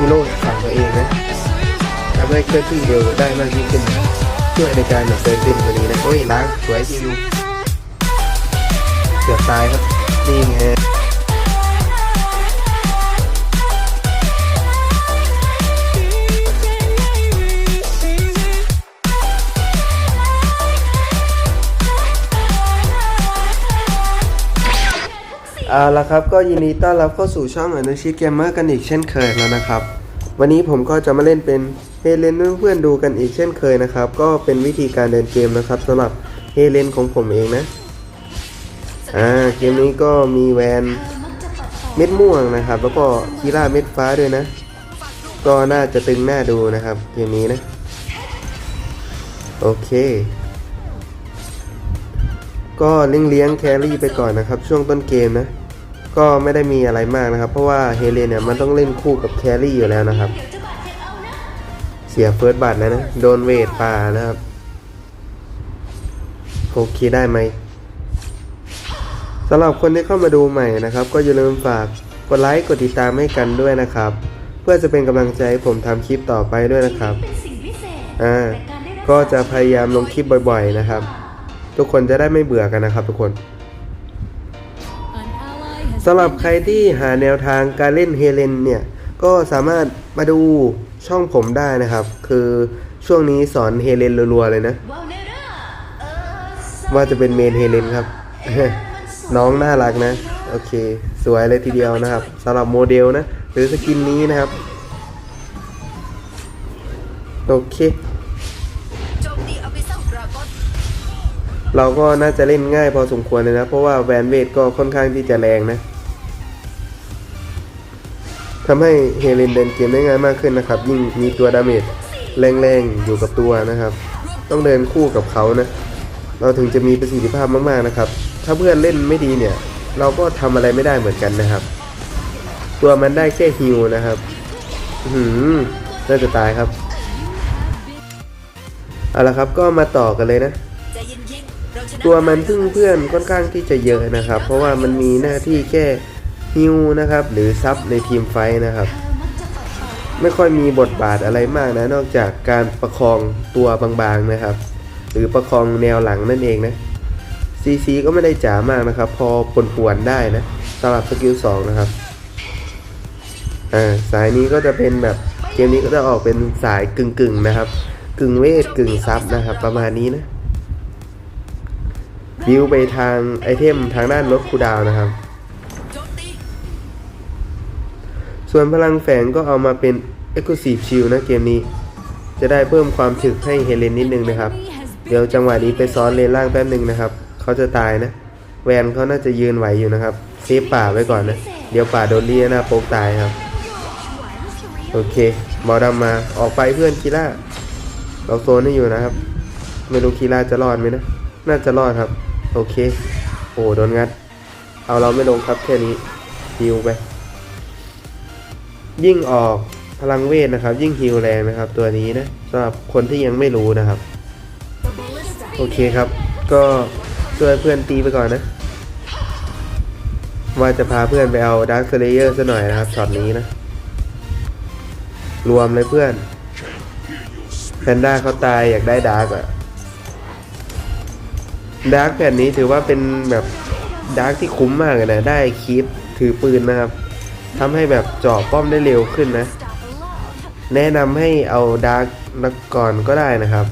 ฮีโร่ฝั่งตัวเองนะทำให้เคลื่อนที่เร็วได้มากยิ่งขึ้นช่วยในการแบบเดินเต้นตัวนี้นะโอ้ยล้างสวยจริงเกือบตายครับนี่ไง เอาละครับก็ยินดีต้อนรับเข้าสู่ช่องอนุชิตเกมเมอร์กันอีกเช่นเคยแล้วนะครับ วันนี้ผมก็จะมาเล่นเป็นเฮเลนเพื่อนๆดูกันอีกเช่นเคยนะครับ ก็เป็นวิธีการเดินเกมนะครับสำหรับเฮเลนของผมเองนะอ่าเกมนี้ก็มีแวนเม็ดม่วงนะครับ แล้วก็คีร่าเม็ดฟ้าด้วยนะ ก็น่าจะตึงหน้าดูนะครับเกมนี้นะ โอเค ก็เลี้ยงเลี้ยงแครี่ไปก่อนนะครับ ช่วงต้นเกมนะ ก็ไม่ได้มีอะไรมากนะครับ เพราะว่าเฮเลนเนี่ยมันต้องเล่นคู่กับแครี่อยู่แล้วนะครับ เสียเฟิร์สบัตแล้วนะ โดนเวทป่านะครับ โอเคได้ไหมสำหรับคนที่เข้ามาดูใหม่นะครับ ก็อย่าลืมฝากกดไลค์กดติดตามให้กันด้วยนะครับ เพื่อจะเป็นกำลังใจให้ผมทำคลิปต่อไปด้วยนะครับอ่าก็จะพยายามลงคลิปบ่อย ๆนะครับ ทุกคนจะได้ไม่เบื่อกันนะครับทุกคนสำหรับใครที่หาแนวทางการเล่นเฮเลนเนี่ยก็สามารถมาดูช่องผมได้นะครับ คือช่วงนี้สอนเฮเลนรัวๆเลยนะ ว่าจะเป็นเมนเฮเลนครับ น้องน่ารักนะ โอเค สวยเลยทีเดียวนะครับสำหรับโมเดลนะ หรือสกินนี้นะครับ โอเค เราก็น่าจะเล่นง่ายพอสมควรเลยนะ เพราะว่าแวนเวทก็ค่อนข้างที่จะแรงนะทำให้เฮเลนเดินเกมได้ง่ายมากขึ้นนะครับ ยิ่งมีตัวดาเมจแรงๆ อยู่กับตัวนะครับ ต้องเดินคู่กับเขานะ เราถึงจะมีประสิทธิภาพมากๆนะครับ ถ้าเพื่อนเล่นไม่ดีเนี่ย เราก็ทำอะไรไม่ได้เหมือนกันนะครับ ตัวมันได้แค่ฮิวนะครับหือน่าจะตายครับเอาละครับก็มาต่อกันเลยนะ ตัวมันพึ่งเพื่อนค่อนข้างที่จะเยอะนะครับ เพราะว่ามันมีหน้าที่แค่ฮิวนะครับ หรือซับในทีมไฟนะครับ ไม่ค่อยมีบทบาทอะไรมากนะ นอกจากการประคองตัวบางๆนะครับ หรือประคองแนวหลังนั่นเองนะซีซีก็ไม่ได้จ๋ามากนะครับ พอปนปวนได้นะสำหรับสกิล2นะครับอ่าสายนี้ก็จะเป็นแบบเกมนี้ก็จะออกเป็นสายกึ่งๆนะครับ กึ่งเวทกึ่งซับนะครับ ประมาณนี้นะ บิวไปทางไอเทมทางด้านลดคูดาวนะครับ ส่วนพลังแฝงก็เอามาเป็น Exclusive Shield นะเกมนี้ จะได้เพิ่มความถึกให้เฮเลนนิดนึงนะครับ เดี๋ยวจังหวะนี้ไปซ้อนเลนล่างแป๊บหนึ่งนะครับ เขาจะตายนะ แวนเขาน่าจะยืนไหวอยู่นะครับเซฟป่าไว้ก่อนนะ เดี๋ยวป่าโดนเลียน้าโป๊กตายครับ โอเคหมอดำมาออกไปเพื่อนคีล่าเราโซนให้อยู่นะครับ ไม่รู้คีล่าจะรอดไหมนะ น่าจะรอดครับ โอเค โอ้โดนงัด เอาเราไม่ลงครับแค่นี้ฮิวไป ยิ่งออกพลังเวทนะครับ ยิ่งฮิวแรงนะครับ ตัวนี้นะสำหรับคนที่ยังไม่รู้นะครับ โอเคครับ ก็ช่วยเพื่อนตีไปก่อนนะ ว่าจะพาเพื่อนไปเอาด a r k ก l เลเยอร์ซะหน่อยนะครับช็อตนี้นะ รวมเลยเพื่อนแพนด้าเขาตายอยากได้ดาร์กอะ ดาร์กแผ่นนี้ถือว่าเป็นแบบดาร์กที่คุ้มมากเลยนะ ได้คีปถือปืนนะครับทำให้แบบเจาะป้อมได้เร็วขึ้นนะ แนะนำให้เอาดาร์กนักก่อนก็ได้นะครับ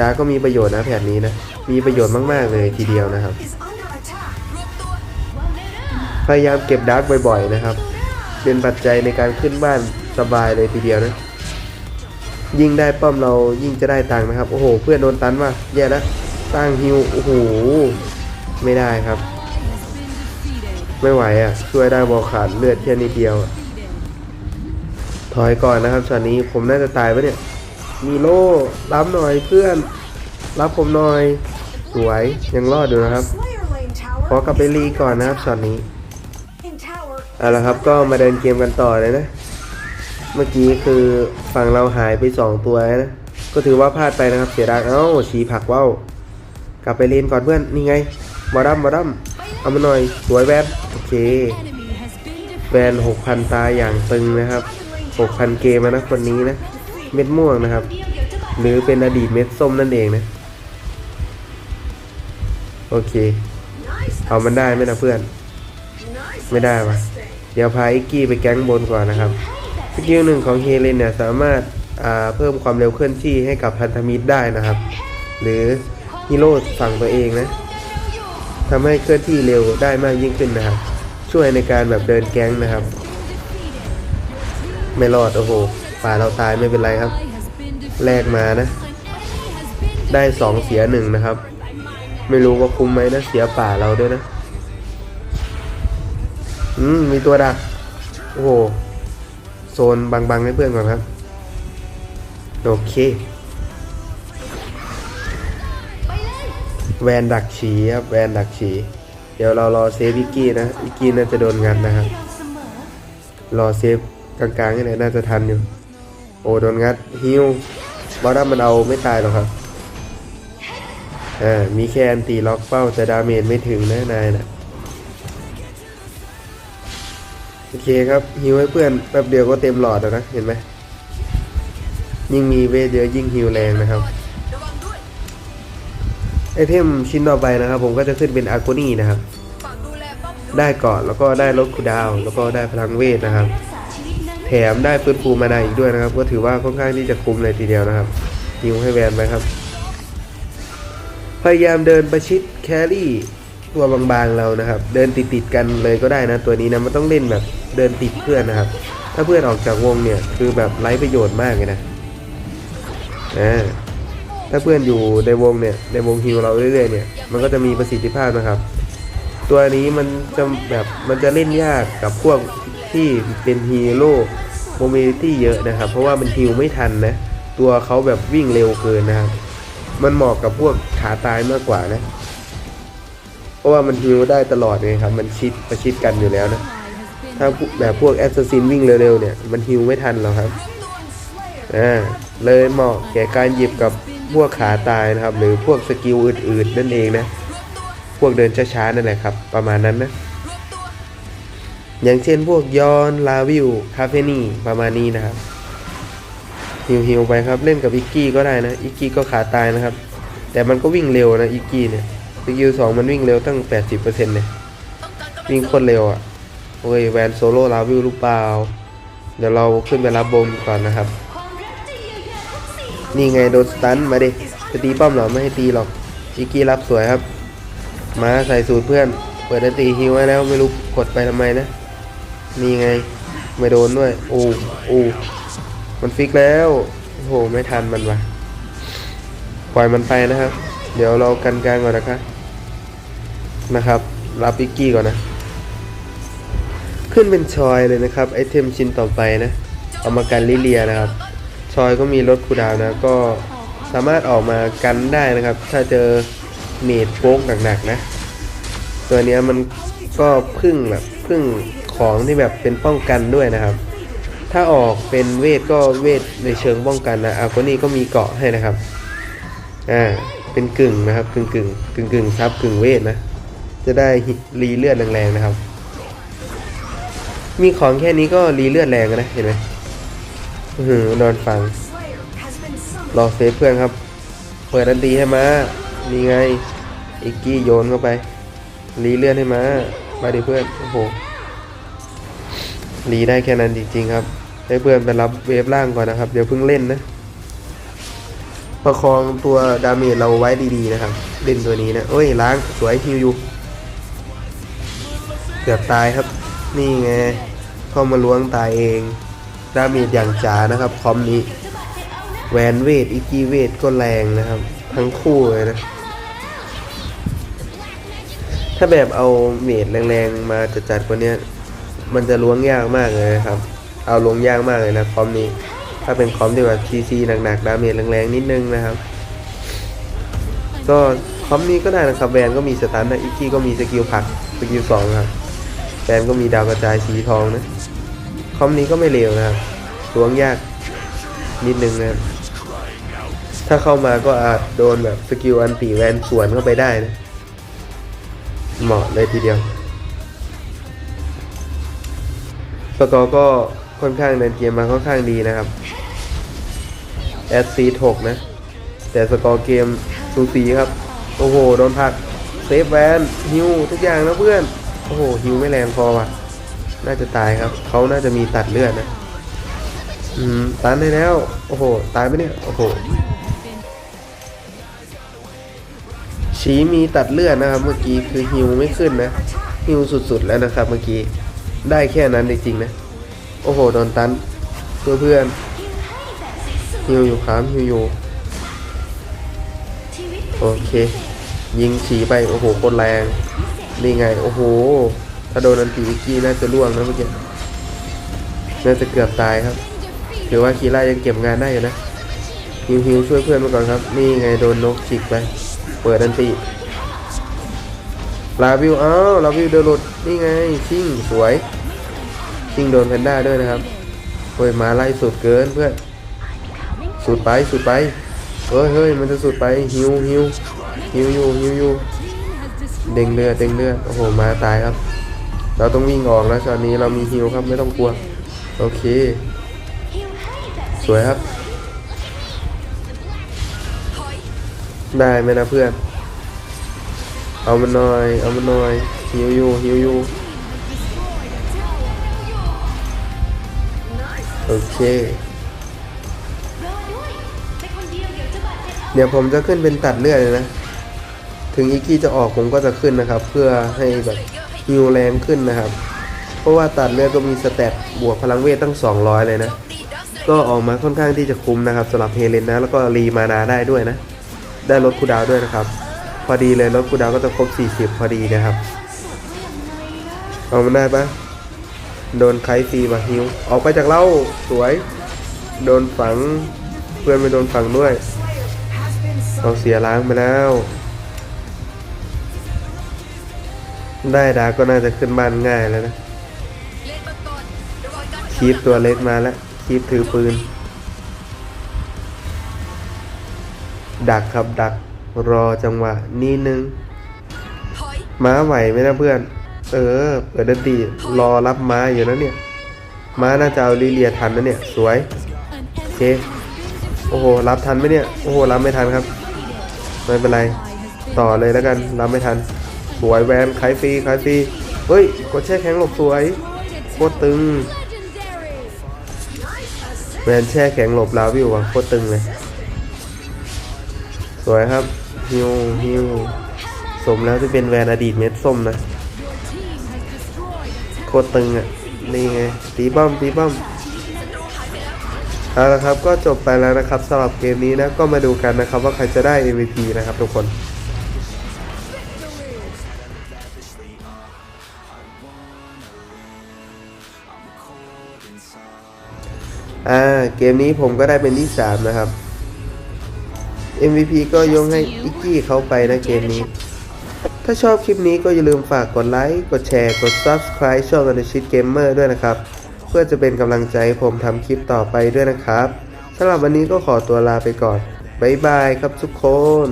ดาร์กก็มีประโยชน์นะแผ่นนี้นะ มีประโยชน์มากๆเลยทีเดียวนะครับ พยายามเก็บดาร์กบ่อยๆนะครับ เป็นปัจจัยในการขึ้นบ้านสบายเลยทีเดียวนะ ยิ่งได้ป้อมเรายิ่งจะได้ตังค์นะครับ โอ้โห เพื่อนโดนตันว่ะแย่แล้ว ตั้งฮิวโอ้โหไม่ได้ครับ ไม่ไหวอะ ช่วยได้บอลขาดเลือดแค่นิดเดียว ถอยก่อนนะครับช็อตนี้ผมน่าจะตายปะเนี่ย มีโล่รับหน่อยเพื่อน รับผมหน่อย สวยยังรอดอยู่นะครับ ขอกลับไปรีก่อนนะครับช็อตนี้เอาละครับก็มาเดินเกมกันต่อเลยนะ เมื่อกี้คือฝั่งเราหายไปสองตัวนะ ก็ถือว่าพลาดไปนะครับเสียดายเอ้าชีผักว่าว กลับไปเล่นก่อนเพื่อน นี่ไงบอดัมบอดัมเอามาหน่อย สวยแวนโอเค แวนหกพันตาอย่างตึงนะครับ Lane 6,000เกมนะคนนี้นะ เม็ดม่วงนะครับ หรือเป็นอดีตเม็ดส้มนั่นเองนะ โอเค เอามันได้ไหมนะเพื่อน ไม่ได้วะเดี๋ยวพาอิกกี้ไปแก๊งบนก่อนนะครับสกิลหนึ่งของเฮเลนเนี่ยสามารถาเพิ่มความเร็วเคลื่อนที่ให้กับพันธมิตรได้นะครับ หรือ ฮีโร่ฝั่งตัวเองนะทำให้เคลื่อนที่เร็วได้มากยิ่งขึ้นนะครับ ช่วยในการแบบเดินแก๊งนะครับ ไม่รอดโอ้โหป่าเราตายไม่เป็นไรครับ แลกมานะ ได้สองเสียหนึ่งนะครับ ไม่รู้ว่าคุ้มไหมนะเสียป่าเราด้วยนะ อืมมีตัวดัก โอ้โห โซนบังๆให้เพื่อนก่อนครับ โอเค แวนดักฉีครับแวนดักฉีเดี๋ยวเรารอเซฟวิกกี้นะวิกกี้น่าจะโดนงัดนะครับ รอเซฟกลางๆนี่แหละน่าจะทันอยู่ โอ้โดนงัดฮิวบอสดัมมันเอาไม่ตายหรอกครับอ่ามีแค่อันตีล็อกเป้าแต่ดาเมจไม่ถึงนะนายนะโอเคครับฮิวให้เพื่อนแป๊บเดียวก็เต็มหลอดแล้วนะเห็นไหมยิ่งมีเวทเยอะยิ่งฮิวแรงนะครับ ไอเทมชิ้นต่อไปนะครับ ผมก็จะขึ้นเป็นอาร์โกนีนะครับ ได้เกาะแล้วก็ได้ลดคูดาว แล้วก็ได้พลังเวทนะครับ แถมได้ฟื้นฟูมานาอีกด้วยนะครับ ก็ถือว่าค่อนข้างที่จะคุ้มเลยทีเดียวนะครับฮิวให้แวนไปครับ พยายามเดินประชิดแครี่ตัวบางๆเรานะครับ เดินติดๆกันเลยก็ได้นะ ตัวนี้นะมันต้องเล่นแบบเดินติดเพื่อนนะครับ ถ้าเพื่อนออกจากวงเนี่ยคือแบบไร้ประโยชน์มากเลยนะอ่า ถ้าเพื่อนอยู่ในวงเนี่ยในวงฮิวเราเรื่อยๆเนี่ยมันก็จะมีประสิทธิภาพนะครับ ตัวนี้มันจะแบบมันจะเล่นยากกับพวกที่เป็นฮีโร่โมเมตี้เยอะนะครับ เพราะว่ามันฮิวไม่ทันนะตัวเขาแบบวิ่งเร็วเกินนะครับ มันเหมาะกับพวกขาตายมากกว่านะ เพราะว่ามันฮิวได้ตลอดเลยครับ มันชิดประชิดกันอยู่แล้วนะ ถ้าแบบพวกแอสซัสซินวิ่งเร็วๆเนี่ยมันฮิวไม่ทันหรอกครับ เลยเหมาะแก่การหยิบกับพวกขาตายนะครับ หรือพวกสกิลอื่นๆนั่นเองนะ พวกเดินช้าๆนั่นแหละครับ ประมาณนั้นนะ อย่างเช่นพวกยอนลาวิวคาเฟนีประมาณนี้นะครับฮิวฮิวไปครับเล่นกับอิกกี้ก็ได้นะอิกกี้ก็ขาตายนะครับ แต่มันก็วิ่งเร็วนะอิกกี้เนี่ยสกิลสองมันวิ่งเร็วตั้ง 80%เนี่ยวิ่งโคตรเร็วอะโอ้ยแวนโซโล่ลาวิวหรือเปล่า เดี๋ยวเราขึ้นไปรับบมก่อนนะครับ นี่ไงโดนสตันมาดิจะตีป้อมหรอไม่ให้ตีหรอกอิกี้รับสวยครับ มาใส่สูตรเพื่อน เปิดอันตีฮิวไว้แล้วไม่รู้กดไปทำไมนะ นี่ไงไม่โดนด้วย โอ้โอ้มันฟิกแล้วโอ้โหไม่ทันมันวะปล่อยมันไปนะครับ เดี๋ยวเรากันกลางก่อนนะครับนะครับ รับปิกกี้ก่อนนะ ขึ้นเป็นชอยเลยนะครับไอเทมชิ้นต่อไปนะเอามากันลิเลียนะครับ ชอยก็มีลดคูดาวนะ ก็สามารถออกมากันได้นะครับ ถ้าเจอเมดโป๊กหนักๆนะ ตัวนี้มันก็พึ่งแบบพึ่งของที่แบบเป็นป้องกันด้วยนะครับ ถ้าออกเป็นเวทก็เวทในเชิงป้องกันนะอาโกนี่ก็มีเกาะให้นะครับอ่าเป็นกึ่งนะครับกึ่งกึ่งกึ่งกึ่งซับกึ่งเวทนะ จะได้รีเลือดแรงๆนะครับ มีของแค่นี้ก็รีเลือดแรงนะเห็นไหม หือนอนฟังรอเซฟเพื่อนครับ เปิดอันตีให้มานี่ไงอิกกี้โยนเข้าไปรีเลื่อนให้มามาดิเพื่อนโอ้โหรีได้แค่นั้นจริงๆครับ ให้เพื่อนไปรับเวฟล่างก่อนนะครับ เดี๋ยวเพิ่งเล่นนะ ประคองตัวดาเมจเราไว้ดีๆนะครับ เล่นตัวนี้นะเอ้ยล้างสวยฮิวอยู่เกือบตายครับ นี่ไงเข้ามาล้วงตายเอง ดาเมจอย่างจ๋านะครับ คอมนี้แวนเวทอิกีเวทก็แรงนะครับ ทั้งคู่เลยนะ ถ้าแบบเอาเมดแรงๆมาจัดๆกว่านี้มันจะล้วงยากมากเลยนะครับ เอาลงยากมากเลยนะคอมนี้ ถ้าเป็นคอมที่แบบซีซีหนักๆ ดาเมจแรงๆ นิดนึงนะครับ ก็คอมนี้ก็ได้นะครับแวนก็มีสตันนะอิกกี้ก็มีสกิลผักสกิลสองครับแวนก็มีดาวกระจายสีทองนะ คอมนี้ก็ไม่เลวนะครับล้วงยากนิดนึงนะถ้าเข้ามาก็อาจโดนแบบสกิลอันตีแวนสวนเข้าไปได้นะ เหมาะเลยทีเดียว สกอร์ก็ค่อนข้างเดินเกมมาค่อนข้างดีนะครับ แอดซีถกนะ แต่สกอร์เกมสูสีครับ โอ้โห โดนผัก เซฟแวนฮิวทุกอย่างนะเพื่อน โอ้โหฮิวไม่แรงพอว่ะ น่าจะตายครับ เขาน่าจะมีตัดเลือดนะ อืมตันได้แล้ว โอ้โห ตายไปเนี่ย โอ้โห ชีมีตัดเลือดนะครับ เมื่อกี้คือฮิวไม่ขึ้นนะ ฮิวสุดๆแล้วนะครับ เมื่อกี้ ได้แค่นั้นจริงๆนะ โอ้โห โดนตัน เพื่อเพื่อนฮิวอยู่ครับฮิวอยู่ โอเค ยิงฉีไป โอ้โหโคตรแรง นี่ไง โอ้โห ถ้าโดนอันตีวิกกี้น่าจะล่วงนะเมื่อกี้น่าจะเกือบตายครับถือว่าคีร่ายังเก็บงานได้อยู่นะฮิวฮิวช่วยเพื่อนมาก่อนครับ นี่ไงโดนนกจิกไป เปิดอันตีลาวิวอ้าวลาวิวเดินหลุดนี่ไงชิงสวยชิงโดนแพนด้าด้วยนะครับเฮ้ยมาไล่สุดเกินเพื่อนสุดไปสุดไปเฮ้ยเฮ้ยมันจะสุดไปฮิวฮิวฮิวอยู่ฮิวอยู่เด้งเลือดเด้งเลือดโอ้โหมาตายครับ เราต้องวิ่งออกแล้วตอนนี้เรามีฮิวครับไม่ต้องกลัว โอเค สวยครับ ได้ไหมนะเพื่อน เอามันหน่อย เอามันหน่อยฮิวอยู่ฮิวอยู่โอเค เดี๋ยวผมจะขึ้นเป็นตัดเลือดเลยนะ ถึงอีกกี้จะออกผมก็จะขึ้นนะครับ เพื่อให้แบบ ฮิวแรงขึ้นนะครับ เพราะว่าตัดเลือดก็มีสเตตบวกพลังเวทตั้ง 200 เลยนะ ก็ออกมาค่อนข้างที่จะคุ้มนะครับสำหรับเฮเลนนะ แล้วก็รีมานาได้ด้วยนะ ได้ลดคูดาวด้วยนะครับ พอดีเลยลดคูดาวก็จะครบ 40 พอดีนะครับ เอามันได้ปะโดนไคฟรีบะฮิวออกไปจากเล่าสวย โดนฝังเพื่อนไม่โดนฝังด้วยเอาเสียล้างไปแล้ว ได้ดาก็น่าจะขึ้นบ้านง่ายแล้วนะเล่นะคีบตัวเล็กมาแล้วคีบถือปืน ดักครับดักรอจังหวะนี้นึงม้าไหวไหมนะเพื่อน เออ เปิดดนตรีรอรับม้าอยู่นะเนี่ย ม้าน่าจะเอาลิเลียทันนะเนี่ย สวยโอเคโอ้โห รับทันไหมเนี่ย โอ้โห รับไม่ทันครับ ไม่เป็นไร ต่อเลยแล้วกัน รับไม่ทัน สวยแวนขายฟรีขายฟรีเฮ้ยกดแช่แข็งหลบสวยโคตรตึง แวนแช่แข็งหลบลาวิวอะโคตรตึงเลย สวยครับฮิวฮิวสมแล้วที่เป็นแวนอดีตเม็ดส้มนะโคตรตึงอะนี่ไงตีบ้อมตีบ้อมเอาละครับก็จบไปแล้วนะครับสำหรับเกมนี้นะก็มาดูกันนะครับว่าใครจะได้ MVP นะครับทุกคน อ่าเกมนี้ผมก็ได้เป็นที่ 3 นะครับ MVP ก็ยกให้อิกกี้เขาไปนะเกมนี้ ถ้าชอบคลิปนี้ก็อย่าลืมฝากกดไลค์ กดแชร์ กด Subscribe ช่อง u n d e r s h i t Gamer ด้วยนะครับ เพื่อจะเป็นกำลังใจให้ผมทำคลิปต่อไปด้วยนะครับสำหรับวันนี้ก็ขอตัวลาไปก่อน บ๊ายบายครับทุกคน